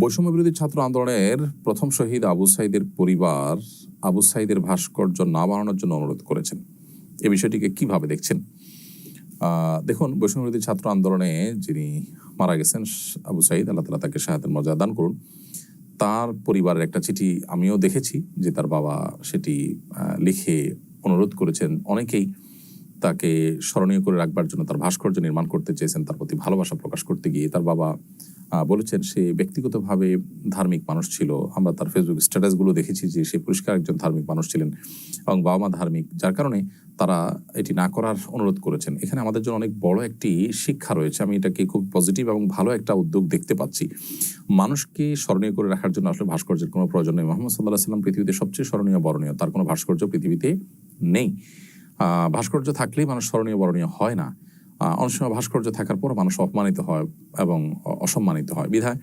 বৈষম্য বিরোধী ছাত্র আন্দোলনের প্রথম শহীদ আবু সাইদের পরিবার আবু সাইদের ভাস্কর্য না বানানোর জন্য অনুরোধ করেছেন। এ বিষয়টিকে কীভাবে দেখছেন? দেখুন বৈষম্য বিরোধী ছাত্র আন্দোলনে যিনি মারা গেছেন আবু সাইদ, আল্লাহ তালা তাকে শাহাদের মর্যাদা দান করুন। তার পরিবারের একটা চিঠি আমিও দেখেছি, যে তার বাবা সেটি লিখে অনুরোধ করেছেন অনেকেই। তাকে স্মরণীয় করে রাখবার জন্য তার ভাস্কর্য নির্মাণ করতে চেয়েছেন, তার প্রতি ভালোবাসা প্রকাশ করতে গিয়ে তার বাবা বলেছেন সে ব্যক্তিগতভাবে ধার্মিক মানুষ ছিল। আমরা তার ফেসবুক স্ট্যাটাসগুলো দেখেছি যে সে পরিষ্কার একজন ধার্মিক মানুষ ছিলেন এবং বাবা মা ধার্মিক, যার কারণে তারা এটি না করার অনুরোধ করেছেন। এখানে আমাদের জন্য অনেক বড় একটি শিক্ষা রয়েছে। আমি এটাকে খুব পজিটিভ এবং ভালো একটা উদ্যোগ দেখতে পাচ্ছি। মানুষকে স্মরণীয় করে রাখার জন্য আসলে ভাস্কর্যের কোনো প্রয়োজন নেই। মোহাম্মদ সাল্লাহ সাল্লাম পৃথিবীতে সবচেয়ে স্মরণীয়, বরণীয়, তার কোনো ভাস্কর্য পৃথিবীতে নেই। ভাস্কর্য থাকলেই মানুষ স্মরণীয়, বরণীয় হয় না। অনেক সময় ভাস্কর্য থাকার পর মানুষ অপমানিত হয় এবং অসম্মানিত হয়। বিধায়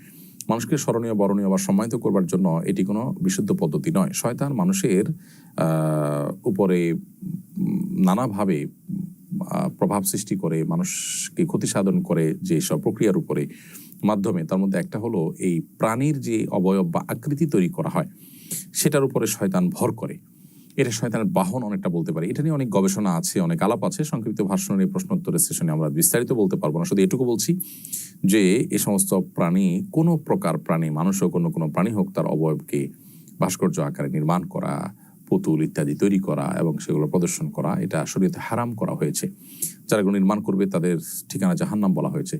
মানুষকে স্মরণীয়, বরণীয় বা সম্মানিত করবার জন্য এটি কোনো বিশুদ্ধ পদ্ধতি নয়। শয়তান মানুষের উপরে নানাভাবে প্রভাব সৃষ্টি করে, মানুষকে ক্ষতি সাধন করে যে সব প্রক্রিয়ার উপরে মাধ্যমে। তার মধ্যে একটা হলো এই প্রাণীর যে অবয়ব বা আকৃতি তৈরি করা হয়, সেটার উপরে শয়তান ভর করে। এটা শয়তানের বাহন অনেকটা বলতে পারি। এটা নিয়ে অনেক গবেষণা আছে, অনেক আলাপ আছে, সংক্ষিপ্ত ভাষণের এই প্রশ্নোত্তরের সেশনে আমরা বিস্তারিত বলতে পারব না। শুধু এটুকু বলছি যে, এ সমস্ত প্রাণী, কোনো প্রকার প্রাণী মানুষ হোক, অন্য কোনো প্রাণী হোক, তার অবয়বকে ভাস্কর্য আকারে নির্মাণ করা পুতুল ইত্যাদি তৈরি করা এবং সেগুলো প্রদর্শন করা, এটা শরীয়তে হারাম করা হয়েছে। যারা এগুলো নির্মাণ করবে, তাদের ঠিকানা জাহান্নাম বলা হয়েছে।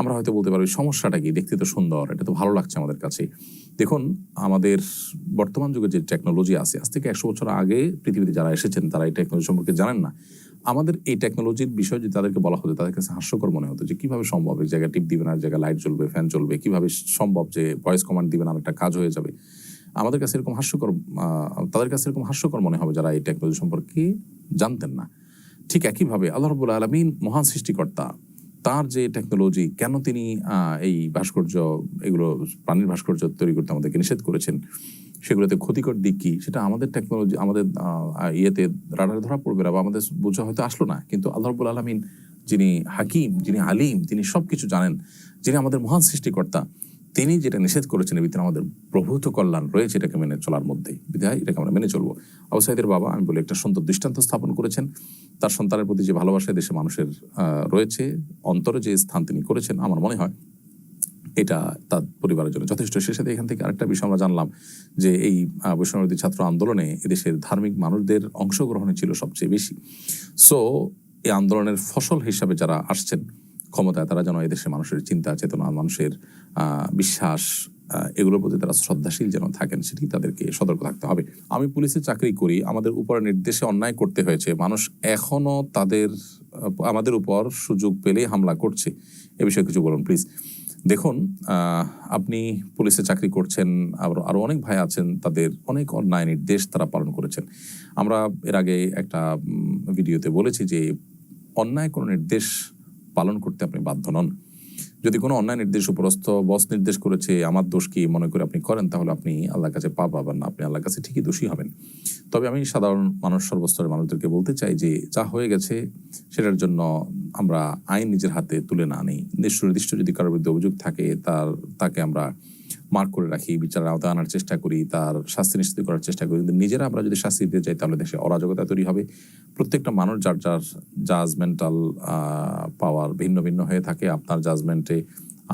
আমরা হয়তো বলতে পারব সমস্যাটা কি? দেখতে তো সুন্দর, এটা তো ভালো লাগছে আমাদের কাছে। দেখুন, আমাদের বর্তমান যুগে যে টেকনোলজি আছে, আজ থেকে একশো বছর আগে পৃথিবীতে যারা এসেছেন, তারা এই টেকনোলজি সম্পর্কে জানেন না। আমাদের এই টেকনোলজির বিষয় যদি তাদেরকে বলা হতো, তাদের কাছে হাস্যকর মনে হতো যে কীভাবে সম্ভব, এক জায়গায় টিপ দিবেন আর এক জায়গায় লাইট জ্বলবে ফ্যান চলবে কীভাবে সম্ভব যে ভয়েস কমান্ড দিবেন আর একটা কাজ হয়ে যাবে। আমাদের কাছে এরকম হাস্যকর তাদের কাছে এরকম হাস্যকর মনে হবে যারা এই টেকনোলজি সম্পর্কে জানতেন না। ঠিক একইভাবে আল্লাহ রবুল আলমিন মহান সৃষ্টিকর্তা, তার যে টেকনোলজি কেন তিনি এই ভাস্কর্য, এগুলো প্রাণীর ভাস্কর্য তৈরি করতে আমাদেরকে নিষেধ করেছেন, সেগুলোতে ক্ষতিকর দিক কি? সেটা আমাদের টেকনোলজি আমাদের ইয়েতে রাডারে ধরা পড়বে না বা আমাদের বোঝা হয়তো আসলো না। কিন্তু আল্লাহ রবুল আলমিন যিনি হাকিম, যিনি আলিম, তিনি সবকিছু জানেন, যিনি আমাদের মহান সৃষ্টিকর্তা তিনি যেটা নিষেধ করেছেন, এর ভিতরে আমাদের প্রভূত কল্যাণ রয়েছে, এটাকে মেনে চলার মধ্যেই। বিধায় এটাকে আমরা মেনে চলবো। আবসাইদের বাবা, আমি বলি, একটা সুন্দর দৃষ্টান্ত স্থাপন করেছেন। তার সন্তানের প্রতি যে ভালোবাসা দেশে মানুষের রয়েছে, অন্তরে যে স্থান তিনি করেছেন, আমার মনে হয় এটা তার পরিবারের জন্য যথেষ্ট। সে সাথে এখান থেকে আরেকটা বিষয় আমরা জানলাম যে এই বৈষ্ণবী ছাত্র আন্দোলনে এদেশের ধার্মিক মানুষদের অংশগ্রহণে ছিল সবচেয়ে বেশি। সো, এই আন্দোলনের ফসল হিসাবে যারা আসছেন ক্ষমতায় তারা যেন এদেশের মানুষের চিন্তা, চেতনা, মানুষের বিশ্বাস এগুলোর প্রতি তারা শ্রদ্ধাশীল যেন থাকেন, সেটি তাদেরকে সতর্ক থাকতে হবে। আমি পুলিশে চাকরি করি, আমাদের উপর নির্দেশে অন্যায় করতে হয়েছে, মানুষ এখনও তাদের আমাদের উপর সুযোগ পেলেই হামলা করছে। এ বিষয়ে কিছু বলুন প্লিজ দেখুন আপনি পুলিশে চাকরি করছেন আরও আরও অনেক ভাই আছেন, তাদের অনেক অন্যায় নির্দেশ তারা পালন করেছেন। আমরা এর আগে একটা ভিডিওতে বলেছি যে অন্যায় কোনো নির্দেশ পালন করতে আপনি বাধ্য নন। যদি কোনো অন্যায় নির্দেশ উপরস্থ বস নির্দেশ করেছে, আমার দোষ কি মনে করে আপনি করেন, তাহলে আপনি আল্লাহর কাছে পা পাবেন না, আপনি আল্লাহর কাছে ঠিকই দোষী হবেন। তবে আমি সাধারণ মানুষ, সর্বস্তরের মানুষদেরকে বলতে চাই যে, যা হয়ে গেছে সেটার জন্য আমরা আইন নিজের হাতে তুলে না নিই নির্দিষ্ট যদি কারোর বিরুদ্ধে অভিযোগ থাকে, তার, তাকে আমরা মার্ক করে রাখি, বিচারের আওতায় আনার চেষ্টা করি, তার শাস্তি নিশ্চিত করার চেষ্টা করি। কিন্তু নিজেরা আমরা যদি শাস্তি দিতে চাই, তাহলে দেশে অরাজকতা তৈরি হবে। প্রত্যেকটা মানুষ যার যার জাজমেন্টাল পাওয়ার ভিন্ন ভিন্ন হয়ে থাকে, আপনার জাজমেন্টে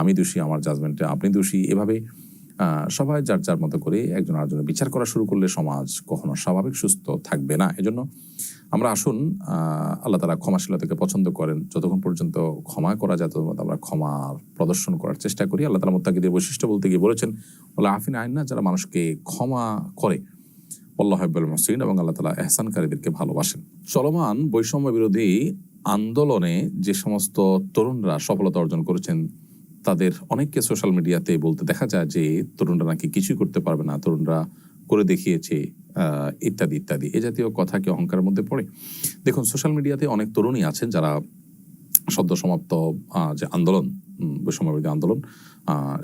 আমি দোষী, আমার জাজমেন্টে আপনি দোষী। এভাবে সবাই যার যার মতো করে একজন আরেকজনের বিচার করা শুরু করলে সমাজ কখনো স্বাভাবিক, সুস্থ থাকবে না। এজন্য আমরা আসুন আল্লাহ তারা ক্ষমাশীলতাকে পছন্দ করেন। যতক্ষণ পর্যন্ত ক্ষমা করা যায়, ততক্ষণ আমরা ক্ষমার প্রদর্শন করার চেষ্টা করি। আল্লাহ তালা মোত্তাকিদের বৈশিষ্ট্য বলতে গিয়ে বলেছেন বলে আফিন আইন না, যারা মানুষকে ক্ষমা করে। আল্লাহ হাব্বুল মসিন এবং আল্লাহ তালা এহসানকারীদেরকে ভালোবাসেন। চলমান বৈষম্য বিরোধী আন্দোলনে যে সমস্ত তরুণরা সফলতা অর্জন করেছেন, তাদের অনেককে সোশ্যাল মিডিয়াতে বলতে দেখা যায় যে, তরুণরা নাকি কিছুই করতে পারবে না। তরুণরা করে দেখিয়েছে ইত্যাদি ইত্যাদি। এ জাতীয় কথা কি অহংকারের মধ্যে পড়ে? দেখুন সোশ্যাল মিডিয়াতে অনেক তরুণী আছেন যারা সদ্য সমাপ্ত যে আন্দোলন বৈষম্যবিরোধী আন্দোলন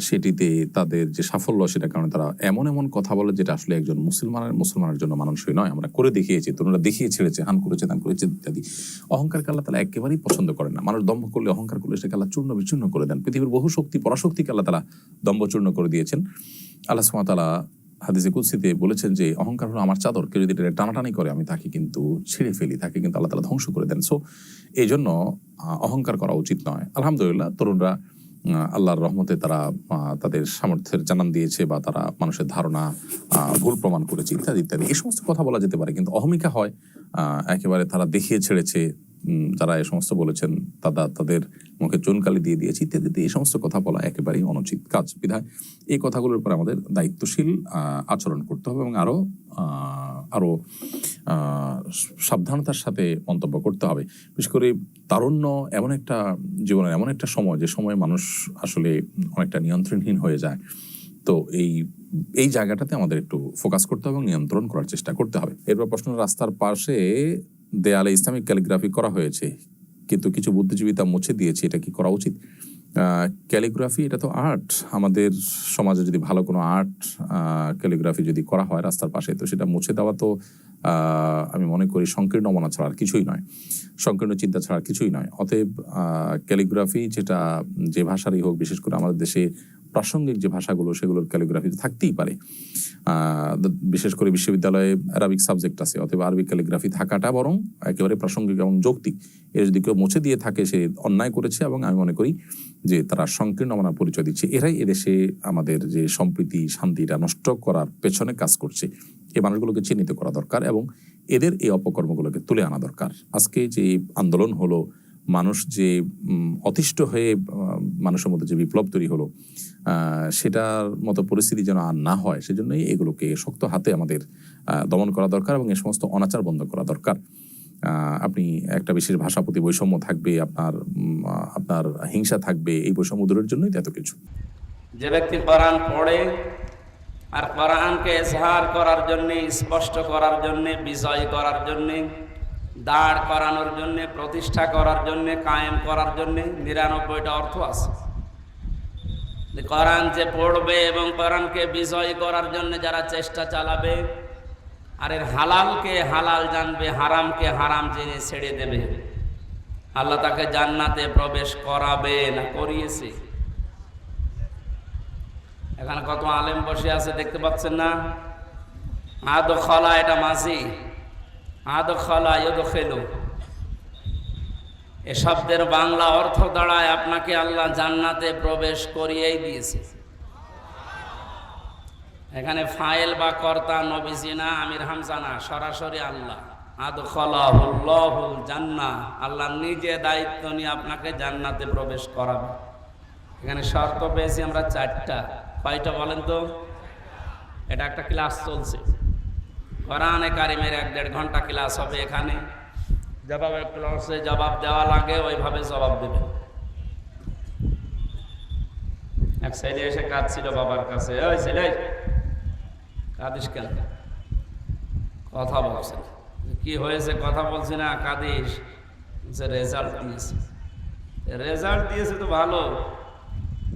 সেটিতে তাদের যে সাফল্য সেটার কারণে তারা এমন এমন কথা বলে যেটা আসলে একজন মুসলমানের মুসলমানের জন্য মানানসই নয়। আমরা করে দেখিয়েছি, তরুণরা দেখিয়ে ছেড়েছে, হান করেছে তান করেছে, ইত্যাদি। অহংকার আল্লাহ তারা একেবারেই পছন্দ করে না। মানুষ দম্ভ করলে অহংকার করলে সেটাকে আল্লাহ চূর্ণ বিচূর্ণ করে দেন। পৃথিবীর বহু শক্তি পরাশক্তিকে আল্লাহ তালা দম্ভ চূর্ণ করে দিয়েছেন। আল্লাহ সুমাতালা হাদিসে কুৎসিতে বলেছেন যে, অহংকার হলো আমার চাদর। কেউ যদি টানাটানি করে, আমি তাকে কিন্তু ছিঁড়ে ফেলি, তাকে কিন্তু আল্লাহ তালা ধ্বংস করে দেন। সো এই জন্য অহংকার করা উচিত নয়। আলহামদুলিল্লাহ, তরুণরা আল্লাহর রহমতে তারা তাদের সামর্থ্যের জানান দিয়েছে বা তারা মানুষের ধারণা ভুল প্রমাণ করেছে, ইত্যাদি ইত্যাদি। এই সমস্ত কথা বলা যেতে পারে, কিন্তু অহমিকা হয় একেবারে তারা দেখিয়ে ছেড়েছে যারা এই সমস্ত বলেছেন তারা তাদের মুখে চুনকালি দিয়ে দিয়েছে, ইত্যাদি এই সমস্ত কথা বলা একেবারেই অনুচিত কাজ, বিধায়। এই কথাগুলোর উপর আমাদের দায়িত্বশীল আচরণ করতে হবে এবং আরও আরও সাবধানতার সাথে মন্তব্য করতে হবে। বিশেষ করে তারুণ্য এমন একটা জীবনের, এমন একটা সময়, যে সময় মানুষ আসলে অনেকটা নিয়ন্ত্রণহীন হয়ে যায়। তো এই এই জায়গাটাতে আমাদের একটু ফোকাস করতে হবে এবং নিয়ন্ত্রণ করার চেষ্টা করতে হবে। এরপর প্রশ্ন, রাস্তার পাশে দেয়ালে ইসলামিক ক্যালিগ্রাফি করা হয়েছে, কিন্তু কিছু বুদ্ধিজীবী তা মুছে দিয়েছে, এটা কি করা উচিত? ক্যালিগ্রাফি, এটা তো আর্ট। আমাদের সমাজে যদি ভালো কোনো আর্ট ক্যালিগ্রাফি যদি করা হয় রাস্তার পাশে, তো সেটা মুছে দেওয়া তো আমি মনে করি সংকীর্ণ মনা ছাড়া আর কিছুই নয়। সংকীর্ণ চিন্তা ছাড়া কিছুই নয়। অতএব ক্যালিগ্রাফি যেটা যে ভাষারই হোক, বিশেষ করে আমাদের দেশে প্রাসঙ্গিক যে ভাষাগুলো, সেগুলোর ক্যালিগ্রাফি থাকতেই পারে। বিশেষ করে বিশ্ববিদ্যালয়ে অ্যারাবিক সাবজেক্ট আছে অথবা আরবিক ক্যালিগ্রাফি থাকাটা বরং একেবারে প্রাসঙ্গিক এবং যৌক্তিক। এর যদি কেউ মুছে দিয়ে থাকে, সে অন্যায় করেছে এবং আমি মনে করি যে তারা সংকীর্ণ মানার পরিচয় দিচ্ছে। এরাই এদেশে আমাদের যে সম্প্রীতি, শান্তিটা নষ্ট করার পেছনে কাজ করছে। এই মানুষগুলোকে চিহ্নিত করা দরকার এবং এদের এই অপকর্মগুলোকে তুলে আনা দরকার। আজকে যে আন্দোলন হলো মানুষ যে অতিষ্ঠ হয়ে মানুষের মধ্যে যে বিপ্লব তৈরি হলো সেটার মতো পরিস্থিতি যেন আর না হয়, সেজন্যই এগুলোকে শক্ত হাতে আমাদের দমন করা দরকার এবং এ সমস্ত অনাচার বন্ধ করা দরকার। আপনি একটা বিশেষ ভাষা প্রতি বৈষম্য থাকবে, আপনার আপনার হিংসা থাকবে, এই বৈষম্য দূরের জন্যই এত কিছু। যে ব্যক্তি কোরআন পড়ে আর কোরআনকে এজহার করার জন্যে, স্পষ্ট করার জন্যে, বিজয় করার জন্যে দাঁড় করানোর জন্যে, প্রতিষ্ঠা করার জন্যে, কায়েম করার জন্যে নিরানব্বইটা অর্থ আছে। যে কোরআন যে পড়বে এবং কোরআনকে বিজয় করার জন্য যারা চেষ্টা চালাবে, আর এর হালালকে হালাল জানবে, হারামকে হারাম জেনে ছেড়ে দেবে। আল্লাহ তাকে জান্নাতে প্রবেশ করাবে না করিয়েছে। এখানে কত আলেম বসে আছে দেখতে পাচ্ছেন না? আদ খলা এটা মাঝি। আদ খলা ইয়দ খেলো এ শব্দের বাংলা অর্থ দাঁড়ায় আপনাকে আল্লাহ জান্নাতে প্রবেশ করিয়েই দিয়েছে। এখানে ফাইল বা কর্তা নবীজি না, আমির হামজা না, সরাসরি আল্লাহ। আদ খলাহুল্লাহুল জান্না, আল্লাহ নিজে দায়িত্ব নিয়ে আপনাকে জান্নাতে প্রবেশ করাবে। এখানে শর্ত পেয়েছি আমরা চারটা। কয়টা বলেন তো? এটা একটা ক্লাস চলছে। কোরআনে কারিমের এক দেড় ঘণ্টা ক্লাস হবে এখানে। যেভাবে ক্লাসে জবাব দেওয়া লাগে, ওইভাবে জবাব দেবে। এক সাইডে এসে কাঁদছিল বাবার কাছে ওই ছেলে, কাঁদিস কেন? কথা বলছে কি হয়েছে কথা বলছি না, কাঁদিস। যে রেজাল্ট দিয়েছে। রেজাল্ট দিয়েছে তো ভালো।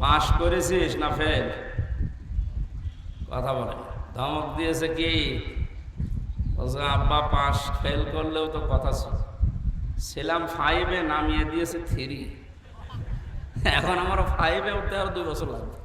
পাশ করেছিস না ফেল? কথা বলে ধমক দিয়েছে কি? আব্বা পাস ফেল করলেও তো কথা ছিল ছিলাম ফাইভে নামিয়ে দিয়েছে থ্রি এখন আমার ফাইভে উঠতে আর দুই বছর লাগবে।